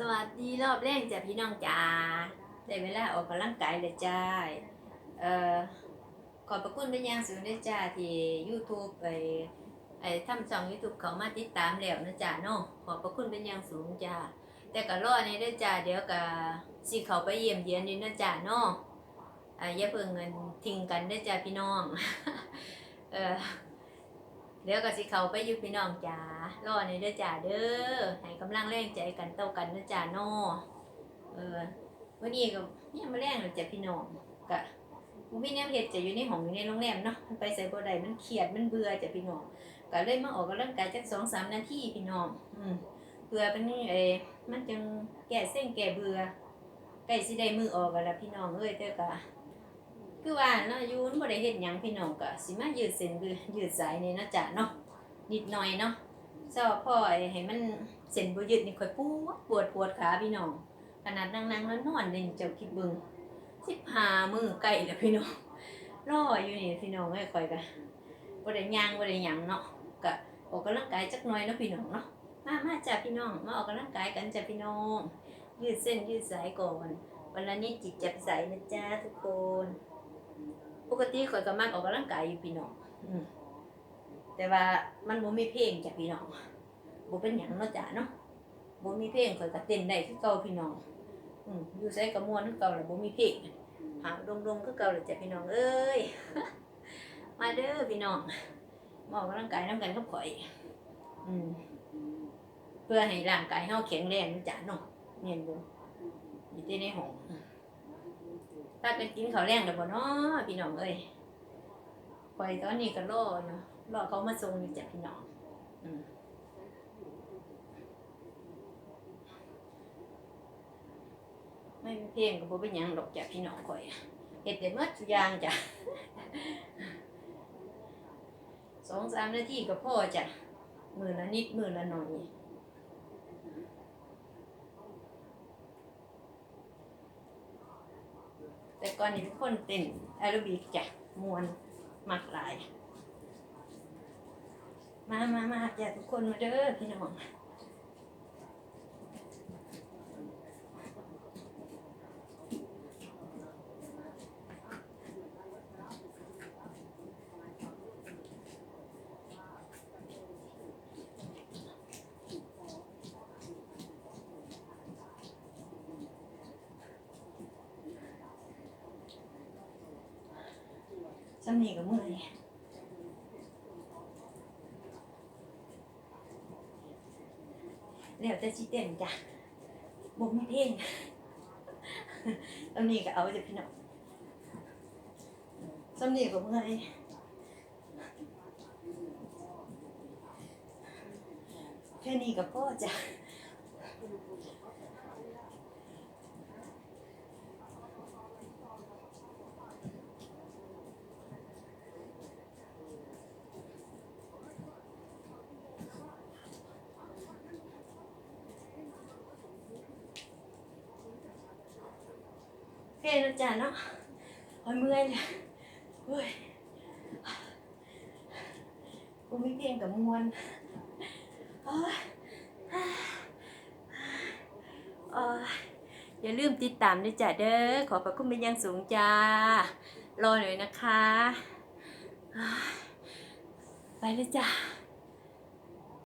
สวัสดีรอบแรกจ้ะพี่น้องจ๋าได้เวลาออกกำลังกายเลยจ้าเอ่อขอบพระคุณเป็นอย่างสูงด้วยจ้าที่ YouTube ไปไอ้ทำช่อง YouTube เขามาติดตามแล้วนะจ้าเนาะขอบพระคุณเป็นอย่างสูงจ้าแต่ก็รอในด้วยจ้าเดี๋ยวก็สิเขาไปเยี่ยมเยียนนี่นะจ้าเนาะอ่าอย่าเพิ่งเงินทิ้งกันด้วยจ้าพี่น้องเอ่อ เดี๋ยวก็สิเขาไปอยู่พี่น้องจ้ารอในเด้อจ้าเด้อให้กำลังแรงใจกันเต้ากันนะจ้านาะเออวันนี้ก็เนี่ยมาแรงเลยจ้ะพี่น้องกะบุพี่เนี่ยเฮ็ดจะอยู่ในห้องอยู่ในโรงแรมเนาะมันไปใส่บ่ได้มันเครียดมันเบื่อจ้ะพี่น้องก็เลยมาออกกำลังกายจักสองสามนาทีพี่น้องอืมเพื่อเป็นนี่เอ้มันจังแก้เส้นแก้เบื่อใกล้สิได้มือออกกันล้วพี่น้องเอ้ยแต่ก็ คือว่าเนาะอยูนบ่ได้เฮ็ดหยังพี่น้องก็สิมายืดเส้นยืดยืดสายนี่เนาะจ้ะเนาะนิดหน่อยเนาะเจ้าพ่อให้มันเส้นบ่ยืดนี่ค่อยปวดปวดปวดขาพี่น้องขนาดนั่งๆแล้วนอนๆนี่เจ้าคิดเบิ่ง15มื้อใกล้แล้วพี่น้องรออยู่นี่พี่น้องเอ้ยค่อยก็บ่ได้ย่างบ่ได้หยังเนาะก็ออกกำลังกายจักหน่อยเนาะพี่น้องเนาะมามาจ้ะพี่น้องมาออกกำลังกายกันจ้ะพี่น้องยืดเส้นยืดสายก่อนวันละนิดจิตจับใสนะจ๊ะทุกคน กติข่อยก็มักออกกำลังกายอยู่พี่น้องอืมแต่ว่ามันบ่มีเพลงจ้ะพี่น้องบ่เป็นหยังเนาะจ้ะเนาะบ่มีเพลงข่อยก็เต้นได้คือเก่าพี่น้องอืมอยู่ไสก็ม่วนคือเก่าแหละบ่มีเพลงหางดงๆคือเก่าแหละจ้ะพี่น้องเอ้ยมาเด้อพี่น้องมาออกกำลังกายนํกันกับข่อย อืม เพื่อให้ร่างกายเฮาแข็งแรงนะจ้ะเนาะเนียนบ่อยู่แต่ในห้อง ถ้ากันกินข้าวแรงเดี๋ยวบ่เนาะพี่น้องเอ้ยไปตอนนี้ก็รออยู่รอเขามาส่งอยู่จ้ะพี่น้องอืมไม่มีเพลงก็บ่เป็นหยังดอกจ้ะพี่น้องข่อยเฮ็ดได้หมดทุกอย่างจ้ะสองสามนาทีก็พอจ้ะมือละนิดมือละหน่อย แต่ก่อนนี้เป็นคนเต้นแอโรบิกจ้ะมวนมักหลาย มามามาจ้ะทุกคนมาเด้อพี่น้อง สำนีกับเมื่อยแล้วแต่สิเต้นจ้ะบ่มีเพลงสำนีก็เอาจะพี่น้องสำเนีกับเมื่อยแค่นี้ก็พอจ้ะ โอเคนะจ๊ะเนาะโอ้ยเมื่อยเลยเฮ้ยกูไม่เพลงกับมวนโอ้ยโอ้ยอย่าลืมติดตามด้วยจ้ะเด้อ ขอบพระคุณเป็นอย่างสูงจ้า รอหน่อยนะคะ ไปเลยจ้ะ